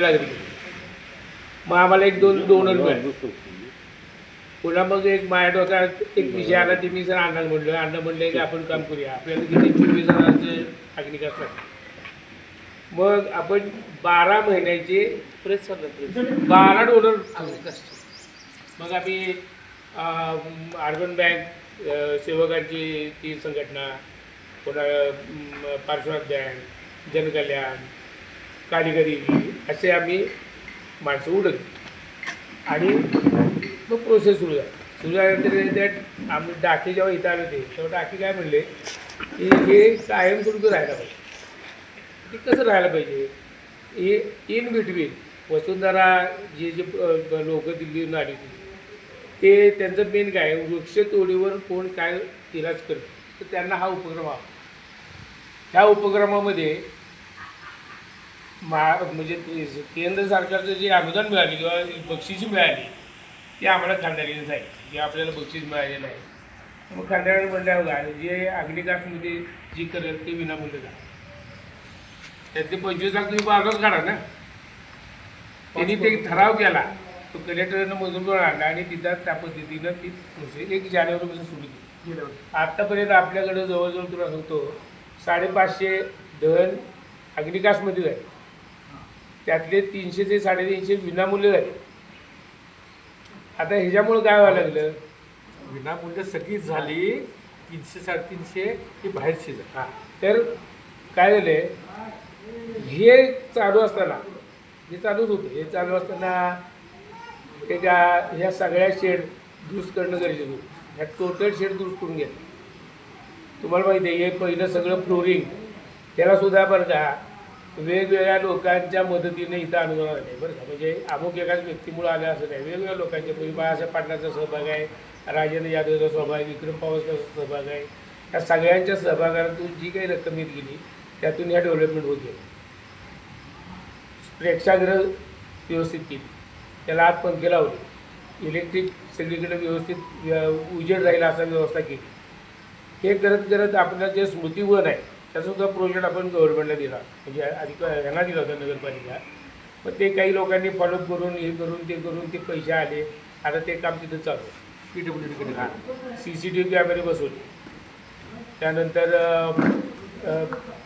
लागली मग आम्हाला एक दोन डोनर मिळाले. पुन्हा मग एक माझ्या डोक्यात एक विषय आला ते मी जर अण्णा म्हणलं अण्णा म्हणलं की आपण काम करूया. आपल्याला किती चोवीस हजाराचे अग्निकाश लागते मग आपण बारा महिन्याचे बारा डोनर मग आम्ही अर्बन बँक सेवकांची ती संघटना पुन्हा पार्श्वनाथ बँक जनकल्याण कालिगरी असे आम्ही माणसं उडत आणि मग प्रोसेस सुरू झाली. सुरू झाल्यानंतर त्यात आम्ही डाके जेव्हा इथं आले होते तेव्हा डाके काय म्हणले की हे कायमस्वरूपी राहायला पाहिजे. ते कसं राहायला पाहिजे? हे इन बिटवीन वसुंधरा जे जे लोक दिल्लीहून आली होती ते त्यांचं मेन काय वृक्ष तोडीवर कोण काय इलाज करतो? तर त्यांना हा उपक्रम हवा. ह्या उपक्रमामध्ये महा म्हणजे ते केंद्र सरकारचं जे अनुदान मिळाली किंवा बक्षिसी मिळाली ते आम्हाला खांदारीने सांगितली. जे आपल्याला बक्षीस मिळाले नाही. मग खांदारी म्हणल्यावर काय जे अग्निकाशमध्ये जी करेल ते विनामूल्य का त्यातले पंचवीस लाख तुम्ही बाजारात काढा ना. त्यांनी ते ठराव केला तो कलेक्टरनं मजूर आणला आणि तिथं त्या पद्धतीनं ती प्रोसेस एक जानेवारीपासून सुरू केली. गेल्या वर्षी आत्तापर्यंत आपल्याकडं जवळजवळ तुला सांगतो साडेपाचशे धन अग्निकासमध्ये आहे. त्यातले तीनशे ते साडेतीनशे विनामूल्य झाले. आता ह्याच्यामुळं काय व्हायला लागलं? विनामूल्य सगळीच झाली तीनशे साडेतीनशे ही बाहेरची झाली. हां. तर काय झालं हे चालू असताना हे चालूच होतं. हे चालू असताना ते त्या ह्या सगळ्या शेड दुरुस्त करणं गरजेचं होतं. ह्या टोटल शेड दुरुस्त करून घेतलं तुम्हाला माहिती आहे हे पहिलं सगळं फ्लोरिंग त्याला सुद्धा बरं का वेगवेगळ्या लोकांच्या मदतीने इथं अनुदान आले बरं का? म्हणजे अमुक एकाच व्यक्तीमुळे आलं असं नाही. वेगवेगळ्या लोकांच्या म्हणजे बाळासाहेब पाटलाचा सहभाग आहे राजेंद्र यादवचा सहभाग आहे विक्रम पवारचा सहभाग आहे. या सगळ्यांच्या सहभागातून जी काही रक्कम येत गेली त्यातून ह्या डेव्हलपमेंट होत गेली. प्रेक्षागृह व्यवस्थित केली. त्याला आत पंखे लावले. इलेक्ट्रिक सगळीकडे व्यवस्थित उजेड राहील असा व्यवस्था केली. हे करत करत आपलं जे स्मृतिवन आहे त्याचा सुद्धा प्रोजेक्ट आपण गव्हर्नमेंटला दिला. म्हणजे आधी ह्यांना दिला होता नगरपालिका मग ते काही लोकांनी फॉलोअप करून हे करून ते करून ते पैसे आले. आता ते काम तिथं चालू पी डब्ल्यू डीकडे हां. सी सी टी व्ही कॅमेरे बसवले त्यानंतर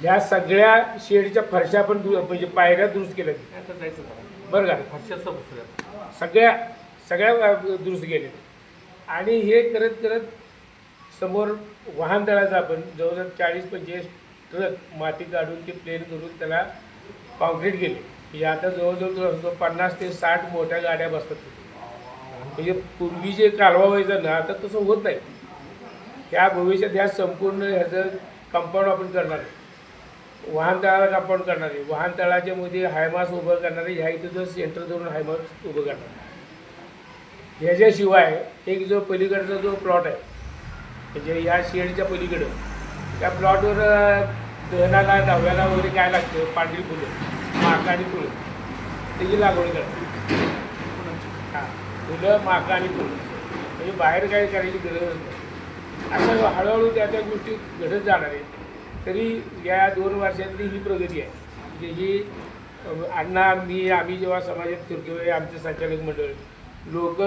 ह्या सगळ्या शेडच्या फरशा पण दु म्हणजे पायऱ्या दुरुस्त केल्या. आता जायचं बरं का? बसलं सगळ्या सगळ्या दुरुस्त केले आणि हे करत करत समोर वाहनतळाचं आपण जवळजवळ चाळीस पंचेचाळीस तर माती काढून ते प्लेन करून त्याला कॉन्क्रीट केले. की आता जवळजवळ पन्नास ते साठ मोठ्या गाड्या बसतात. म्हणजे पूर्वी जे कालवा व्हायचं ना आता तसं होत नाही. ह्या भविष्यात ह्या संपूर्ण ह्याचं कंपाऊंड आपण करणार आहे. वाहनतळाला कंपाऊंड करणार आहे. वाहनतळाच्या मध्ये हायमास उभं करणार आहे. ह्या इथं जर सेंटर धरून हायमास उभं करणार आहे. ह्याच्याशिवाय एक जो पलीकडचा जो प्लॉट आहे म्हणजे या शेडच्या पलीकडं त्या प्लॉटवर दहनाला दहाव्याला वगैरे काय लागतं? पांढरी फुलं. माका आणि फुलं. त्याची लागवड करतात. हां. फुलं माका आणि फुलं. म्हणजे बाहेर काय करायची गरज नाही. असं हळूहळू त्या त्या गोष्टी घडत जाणार आहेत. तरी या दोन वर्षातली ही प्रगती आहे. म्हणजे ही अण्णा मी आम्ही जेव्हा समाजात फिरतो आमचे संचालक मंडळ. लोक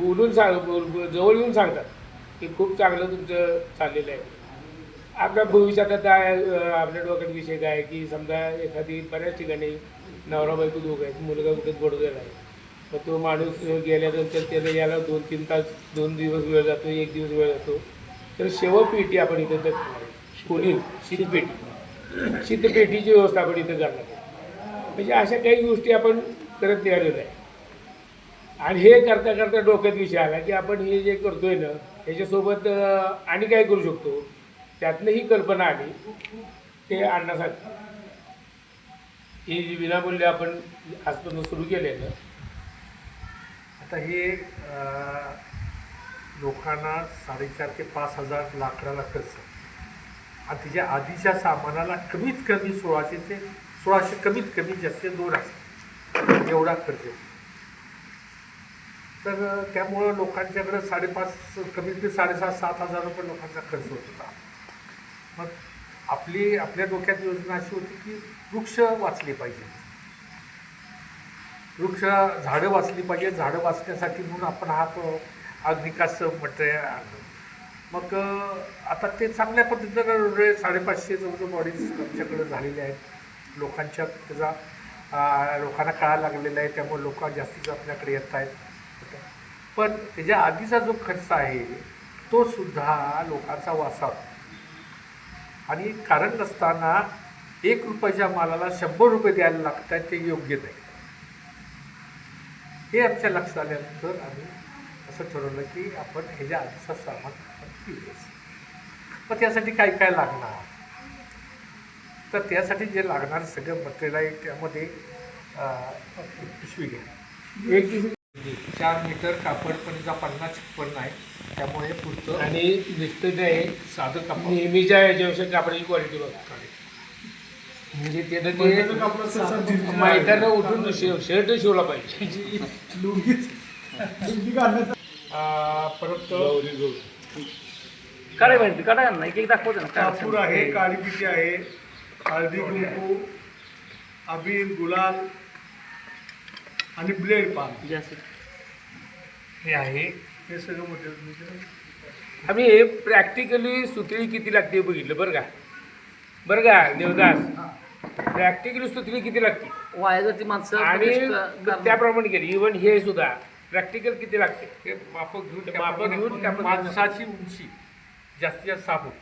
बोलून सांग बोल जवळ येऊन सांगतात की खूप चांगलं तुमचं चाललेलं आहे. आपल्या भविष्यात आता आपल्या डोक्यात विषय काय आहे की समजा एखादी बऱ्याच ठिकाणी नवरा बायको दोघं आहेत मुलगा कुठे बडोद्याला आहे. मग तो माणूस गेल्यानंतर त्याला याला दोन तीन तास दोन दिवस वेळ जातो एक दिवस वेळ जातो. तर शेवपेटी आपण इथं तर खोली शीतपेटी शीतपेटीची व्यवस्था आपण इथं करणार आहे. म्हणजे अशा काही गोष्टी आपण करत निघालेलो आहे. आणि हे करता करता डोक्यात विषय आला की आपण हे जे करतोय ना ह्याच्यासोबत आणि काय करू शकतो? त्यातनं ही कल्पना आली ते आणण्यासाठी. ही जी विनामूल्य आपण आजपासून सुरू केले ना आता हे लोकांना साडेचार ते पाच हजार लाकडाला खर्च. आणि तिच्या आधीच्या सामानाला कमीत कमी सोळाशे ते सोळाशे कमीत कमी जास्त दोन असतात एवढा खर्च. येतो. तर त्यामुळं लोकांच्याकडं साडेपाच कमीत कमी साडेसात सात हजार रुपये लोकांचा खर्च होत होता. मग आपली आपल्या डोक्यात योजना अशी होती की वृक्ष वाचले पाहिजे. वृक्ष झाडं वाचली पाहिजे. झाडं वाचण्यासाठी म्हणून आपण हा तो अग्निकाश मटेरियल आणलं मग आता ते चांगल्या पद्धतीनं साडेपाचशे जवळजवळ बॉडीज आमच्याकडे झालेले आहेत. लोकांच्या त्याचा लोकांना कळायला लागलेला आहे. त्यामुळे लोक जास्तीत आपल्याकडे येत आहेत. पण त्याच्या आधीचा जो खर्च आहे तो सुद्धा लोकांचा वाचावा. आणि कारण नसताना एक रुपयाच्या मालाला शंभर रुपये द्यायला लागतात ते योग्य नाही. हे आमच्या लक्षात आल्यानंतर आम्ही असं ठरवलं की आपण ह्याच्या आधीचा सामान मग त्यासाठी काय काय लागणार? तर त्यासाठी जे लागणार सगळं मटेरियल आहे त्यामध्ये पिशवी घ्या. एक चार मीटर कापड पण जा पन्नास छप्पन्न आहे. त्यामुळे पुरतं आणि नुसतं ते साधं कापड. नेहमीच्या याच्यापेक्षा कापडाची क्वालिटी बघा. म्हणजे त्यानं ते मैदानं उठून शिव शर्ट शिवला पाहिजे. अं, परत काढाय माहिती काढा ना. एक एक दाखवते ना. कापूर आहे काळीपिटी आहे हळदी कुंकू अबीर गुलाल आणि ब्लेड पान. हे आहे. हे सगळं मोठे आम्ही हे प्रॅक्टिकली सुतळी किती लागते बघितलं बरं का? बरं का देवदास? प्रॅक्टिकली सुतळी किती लागते? वाया जाती माणसं आणि त्याप्रमाणे केली. इव्हन हे सुद्धा. प्रॅक्टिकल किती लागते? हे माप घेऊन ते मापं घेऊन माणसाची उंची जास्तीत जास्त सहा फूट.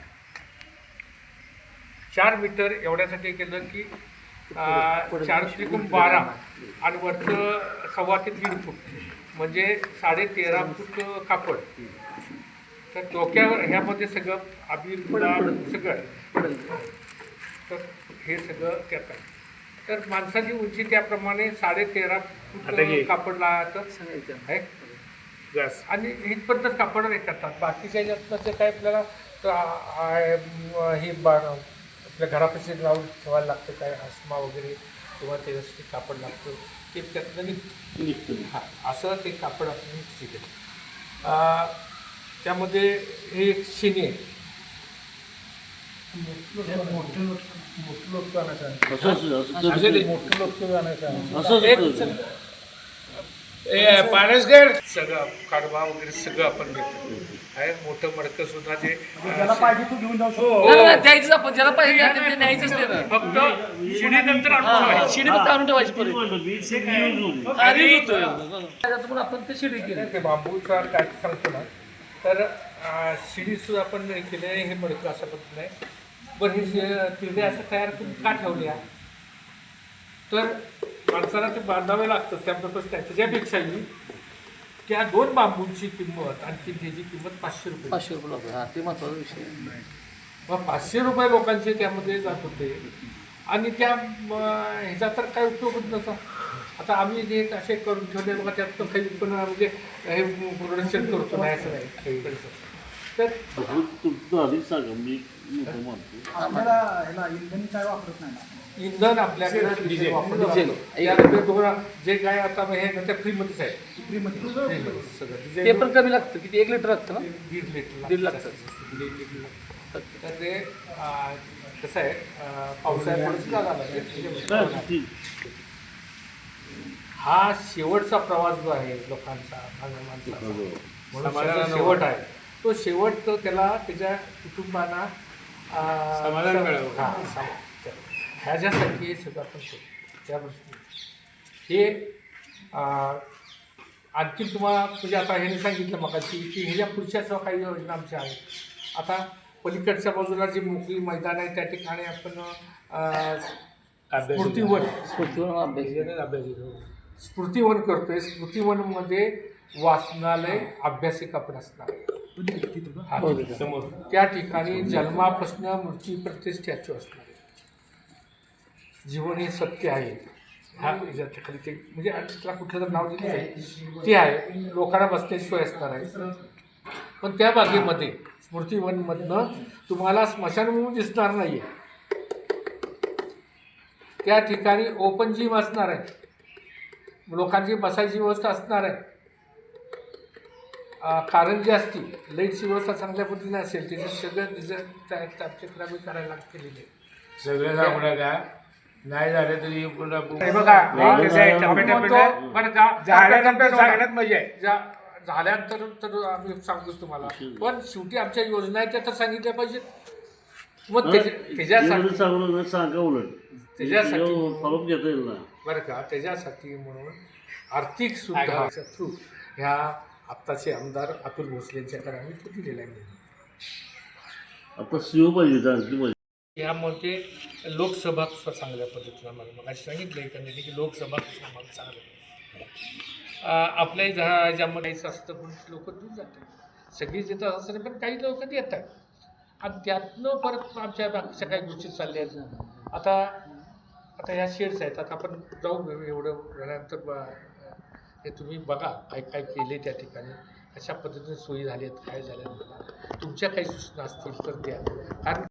चार मीटर एवढ्यासाठी केलं की चार त्रिकोण बारा आणि वरचं सव्वा ते दीड फूट. म्हणजे साडे तेरा फूट कापड. तर डोक्यावर ह्यामध्ये सगळं अबीर गुलाब सगळं. तर हे सगळं त्यात आहे. तर माणसाची उंची त्याप्रमाणे साडे तेरा. फूट कापड. आहे. बस. आणि इथपर्यंतच कापड हे करतात. बाकीच्या याच्यातनं जे काय आपल्याला हे बा आपल्या घरापाशी लावून ठेवायला लागतं काय आसमा वगैरे किंवा त्याच्यासाठी कापड लागतं. ते त्यातनं निघतं. हां असं ते कापड आपण शिकेल त्यामध्ये हे एक शिनी आहे. असं ते- असं एक- ए, पारसकर सगळं कडवा वगैरे सगळं आपण भेटतो आहे मोठं मडकं सुद्धा तो घेऊन जाऊ शकतो. नाही, नाही, नाही, द्यायचंच आपण ज्याला पाहिजे ते- न्यायचंच ते ना. फक्त शिडीनंतर हा. शिडी फक्त आणून ठेवायची परत. आपण ते शिडी केली. ते बांबूचा काय सांगतो ना तर शिडी सुद्धा आपण केले हे मडकं असं पद्धतीने पण हे शे- तिरडे असं तयार करून का ठेवल्या तर माणसाला ते बांधावे लागतं त्याबरोबर त्याच्यापेक्षाही. त्या दोन बांबूंची किंमत आणखी त्याची किंमत पाचशे रुपये. पाचशे रुपये लागले. हा ते महत्त्वाचा विषय आहे. मग पाचशे रुपये लोकांचे त्यामध्ये जात होते. आणि त्या म, ह्याचा तर काय उपयोग होत नसा आता आम्ही जे असे करून ठेवले बघा त्यात तर काही पण म्हणजे हे प्रोडक्शन करतो नाही असं नाही काही. तर तुमचं आधीच सांगा मी नको म्हणतो आपल्याला ह्याला इंधन काय वापरत नाही ना इंधन आपल्याकडे डिझेल. वापरलं डिझेल. जातं. त्यामध्ये तुम्हाला जे काय आता हे नंतर फ्रीमध्येच आहे फ्रीमध्ये सगळं ते डिझेल पण कमी लागतं किती एक लिटर लागतं ना दीड लिटर दीड लागतं. दीड लिटर लागतं. तर ते अं, कसं आहे अं, पावसाळ्यात थोडंसं जागा लागते. ठीक हा शेवटचा प्रवास जो आहे लोकांचा मानव माणसाचा म्हणून सगळं शेवट आहे तो शेवट तो त्याला त्याच्या कुटुंबांना समाधान मिळावं. हा, सम- ह्याच्यासाठी हे सगळं आपण करतो त्या गोष्टी. हे आणखी तुम्हाला म्हणजे आता ह्याने सांगितलं मगाशी की ह्याच्या पुढच्या सुद्धा काही योजना आमच्या आहेत आता पलीकडच्या बाजूला जी मोकळी मैदान आहे त्या ठिकाणी आपण स्फूर्तीवन स्फूर्तीवर अभ्यास अभ्यास. स्मृतिवन करतोय. स्मृतिवनमध्ये वाचनालय अभ्यासिक आपण असणार. समोर. त्या ठिकाणी जन्मापासून मृत्यूपर्यंत स्टॅच्यू असणार आहे. जीवन हे सत्य आहे. हा खाली ते म्हणजे त्याला कुठलं तर नाव दिलं आहे. ते आहे. लोकांना बसण्याची सोय असणार आहे. पण त्या बागेमध्ये स्मृतिवनमधनं तुम्हाला स्मशानभूमी दिसणार नाही आहे त्या ठिकाणी ओपन जिम असणार आहे. लोकांची बसायची व्यवस्था असणार आहे. अं, कारंजी असतील लाईटची व्यवस्था चांगल्या पद्धतीने असेल त्याचं सगळं डिझाईन त्या आमच्याकडे आम्ही करायला केलेली आहे सगळं सांगू नका नाही झालं तरी पुन्हा हे बघा नाही, कसं आहे, टप्प्याटप्प्याने- बरं का झाल्यानंतर सांगण्यात मजा आहे जा- झाल्यानंतर तर आम्ही सांगतोच तुम्हाला पण शेवटी आमच्या योजना आहेत त्या तर सांगितल्या पाहिजेत मग त्याच्या- त्याच्यासाठी एवढं सांगू उलट त्याच्यासाठी- फॉलोअप घेता येईल ना बरं का त्याच्यासाठी म्हणून आर्थिक सुधारणाच्या थ्रू ह्या आत्ताचे आमदार अतुल भोसलेंच्याकडे आम्ही तो दिलेला आहे आता सीओ पाहिजे यामध्ये लोकसभा सुद्धा चांगल्या पद्धतीनं मला मग सांगितलं एकंदरीत की लोकसभा सुद्धा आम्हाला चांगलं आपल्या ज्या ज्यामध्ये असतं पण लोक दूर जातात. सगळीच येतात असं नाही, पण काही लोक येतात. आणि त्यातनं परत आमच्या बाकीच्या काही गोष्टी चालल्या आहेत. आता आता ह्या शेड्स आहेत. आता आपण जाऊ एवढं वेळानंतर ब- हे तुम्ही बघा काय काय केले त्या ठिकाणी. कशा पद्धतीने सोयी झाल्या आहेत काय झाल्या तुमच्या काही सूचना असतील तर द्या. कारण